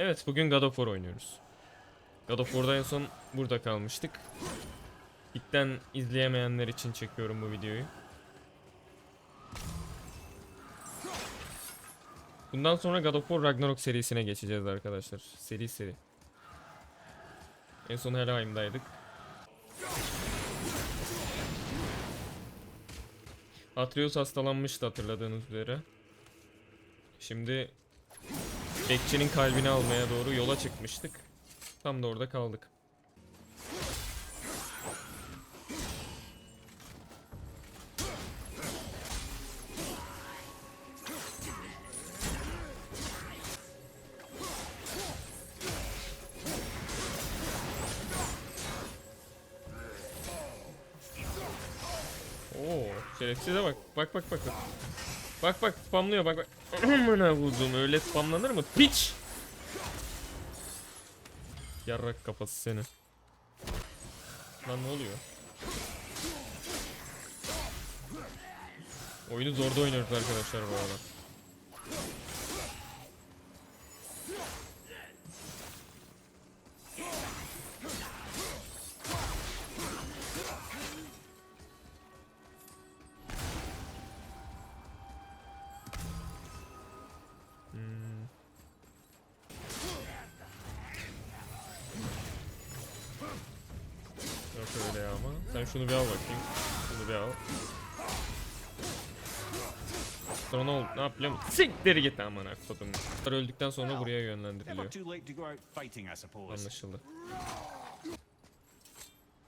Evet bugün God of War oynuyoruz. God of War'da en son burada kalmıştık. İlkten izleyemeyenler için çekiyorum bu videoyu. Bundan sonra God of War Ragnarok serisine geçeceğiz arkadaşlar. Seri seri. En son Helheim'daydık. Atreus hastalanmıştı hatırladığınız üzere. Şimdi bekçinin kalbini almaya doğru yola çıkmıştık. Tam da orada kaldık. Oo, şerefsize bak. Bak bak bak. bak. Bak bak spamlıyor bak bak. Amına vurdum öyle spamlanır mı? Piç! Yarrak kafası seni. Lan ne oluyor? Oyunu zorda oynuyoruz arkadaşlar bu arada. Sen şunu bir al bakayım. Şunu bir al. Sonra ne oldu? Ne yapayım? Siktir git amına kodum. Bunlar öldükten sonra buraya yönlendiriliyor. Anlaşıldı.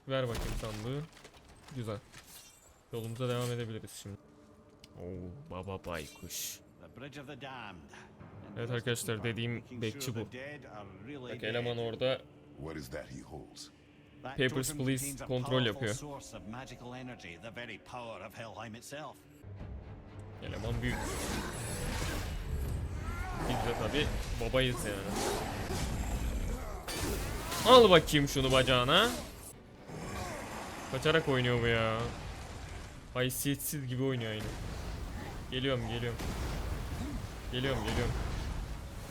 Ver bakayım sandığı. Güzel. Yolumuza devam edebiliriz şimdi. Oo baba baykuş. The Bridge of the Damned. Evet arkadaşlar dediğim bekçi bu. Bak eleman orada What is that he holds? Papers, Please kontrol yapıyor. Eleman büyük. Biz de tabi babayız yani. Al bakayım şunu bacağına. Kaçarak oynuyor bu ya. Haysiyetsiz gibi oynuyor aynı. Geliyorum geliyorum. Geliyorum geliyorum.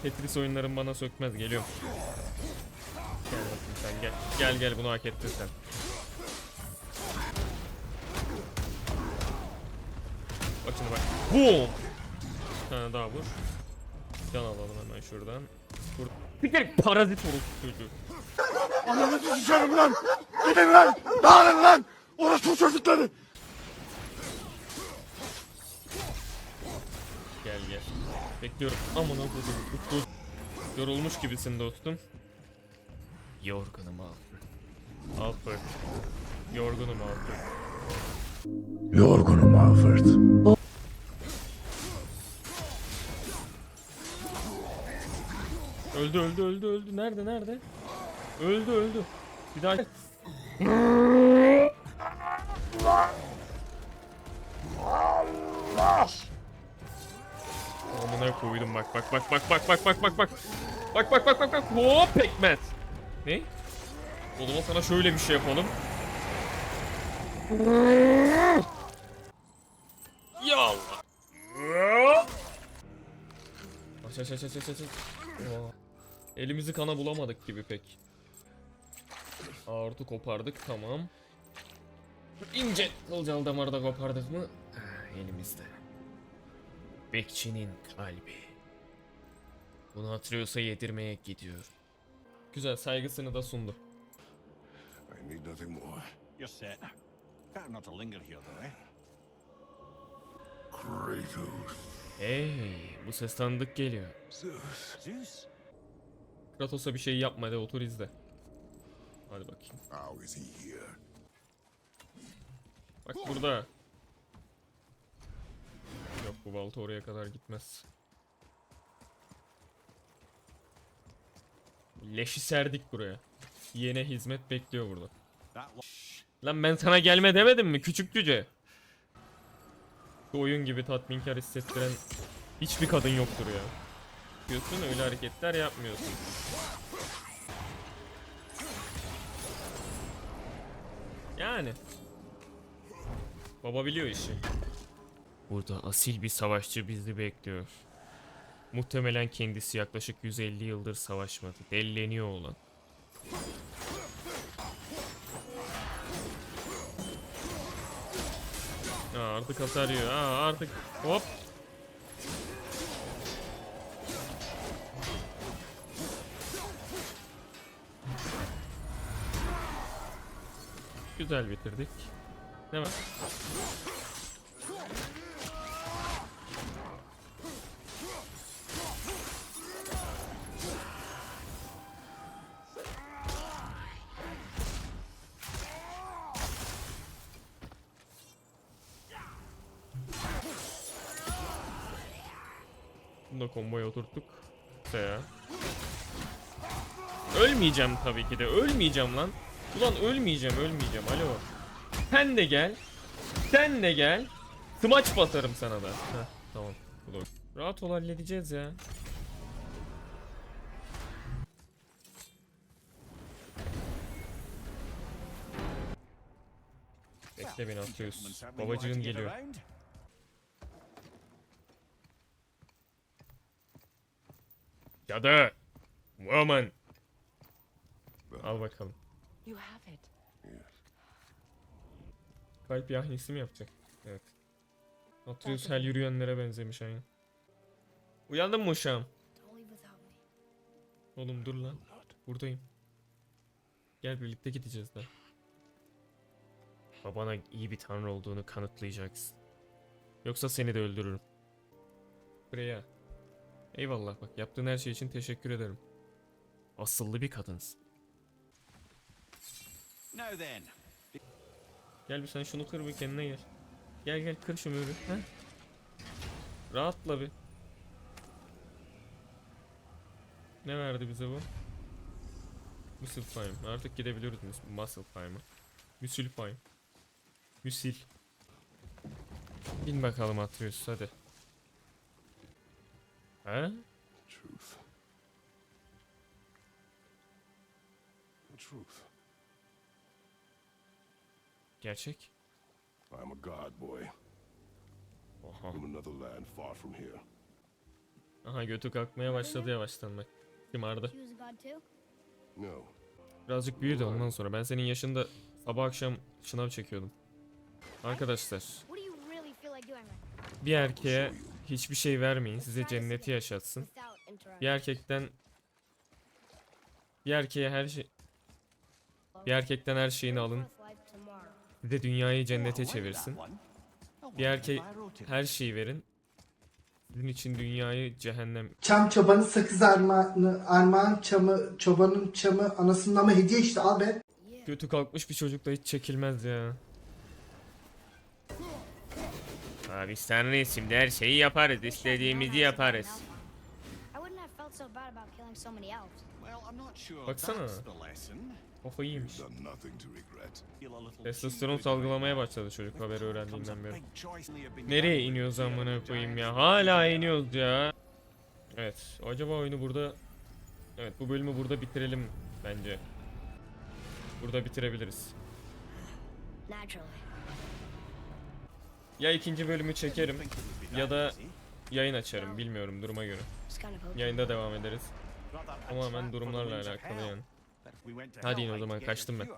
Tetris oyunların bana sökmez geliyorum. Gel gel. Gel bunu hak ettin sen. Bak şimdi bak. Boom! Bir tane daha vur. Can alalım hemen şuradan. Vur. Bir kere parazit vurur çocuğu. Ananızı sıçarım lan! Gidin lan! Dağılın lan! Orası çocukları! Gel gel. Bekliyorum. Aman Allah'ım. Yorulmuş gibisin dostum. Yorgunum al. Alfred. Yorgunum Alfred. Yorgunum Alfred. Öldü öldü öldü öldü. Nerede nerede? Öldü öldü. Bir daha. Amına koydum bak bak bak bak bak bak bak bak bak. Bak bak bak bak bak. Hop pekmez. Ne? O zaman sana şöyle bir şey yapalım. Ya Allah. Aç aç aç aç aç aç. Elimizi kana bulamadık gibi pek. Aortu kopardık tamam. İnce kılcal damarda kopardık mı? Ah, elimizde. Bekçinin kalbi. Bunu Atreus'a yedirmeye gidiyor. Güzel saygısını da sundu. I need nothing more. You're set. Better not to linger here, though, eh? Kratos. Hey, bu ses tanıdık geliyor. Zeus. Zeus? Kratos'a bir şey yapma hadi otur izle. Hadi bakayım. How is he here? Bak burada. Yok bu balta oraya kadar gitmez. Leşi serdik buraya. Yene hizmet bekliyor burada. Lan ben sana gelme demedim mi küçük cüce? Bu oyun gibi tatminkar hissettiren hiçbir kadın yoktur ya. Diyorsun öyle hareketler yapmıyorsun. Yani. Baba biliyor işi. Burada asil bir savaşçı bizi bekliyor. Muhtemelen kendisi yaklaşık 150 yıldır savaşmadı. Delleniyor olan. Aa, artık hasar. Aa, artık hop. Güzel bitirdik. Değil mi? Da komboya oturttuk. Ya. Ölmeyeceğim tabii ki de. Ölmeyeceğim lan. Ulan ölmeyeceğim, ölmeyeceğim. Alo. Sen de gel. Sen de gel. Smaç basarım sana da. Heh, tamam. Da- Rahat ol halledeceğiz ya. Bekle beni atıyoruz. Babacığın geliyor. Cadı. Woman. Al bakalım. You have it. Kalp yahnisi mi yapacak? Evet. Atreus her yürüyenlere benzemiş aynı. Uyandın mı uşağım? Oğlum dur lan. Buradayım. Gel birlikte gideceğiz de. Babana iyi bir tanrı olduğunu kanıtlayacaksın. Yoksa seni de öldürürüm. Freya. Eyvallah bak yaptığın her şey için teşekkür ederim. Asıllı bir kadınsın. Gel bir sen şunu kır bir kendine gel. Gel gel kır şu mührü. Ha? Rahatla bir. Ne verdi bize bu? Muscle Prime. Artık gidebiliyoruz mus- Muscle Prime'a. Musil Prime. Musil. Bin bakalım Atreus hadi. Ha? Truth. The truth. Gerçek. I'm a god boy Oha. from another land far from here. Aha götü kalkmaya başladı yavaştan bak. Şımardı. No, Birazcık büyüdü ondan sonra. Ben senin yaşında sabah akşam şınav çekiyordum. Arkadaşlar bir erkeğe hiçbir şey vermeyin size cenneti yaşatsın. Bir erkekten bir erkeğe her şey bir erkekten her şeyini alın. Size dünyayı cennete çevirsin. Bir it. her şeyi verin. Sizin için dünyayı cehennem Çam çobanı sakız armağanı, armağan çamı, çobanın çamı, anasının ama hediye işte al be. Götü kalkmış bir çocukla hiç çekilmez ya. Biz tanrıyız şimdi her şeyi yaparız. istediğimizi yaparız. Baksana. a little Testosteron salgılamaya başladı çocuk haberi öğrendiğinden beri. Nereye iniyoruz amına koyayım ya? Hala iniyoruz ya. Evet. Acaba oyunu burada Evet bu bölümü burada bitirelim bence. Burada bitirebiliriz. Naturally. Ya ikinci bölümü çekerim ya da yayın açarım bilmiyorum duruma göre. Yayında devam ederiz. Tamamen durumlarla alakalı yani. Hadi yine o zaman kaçtım ben.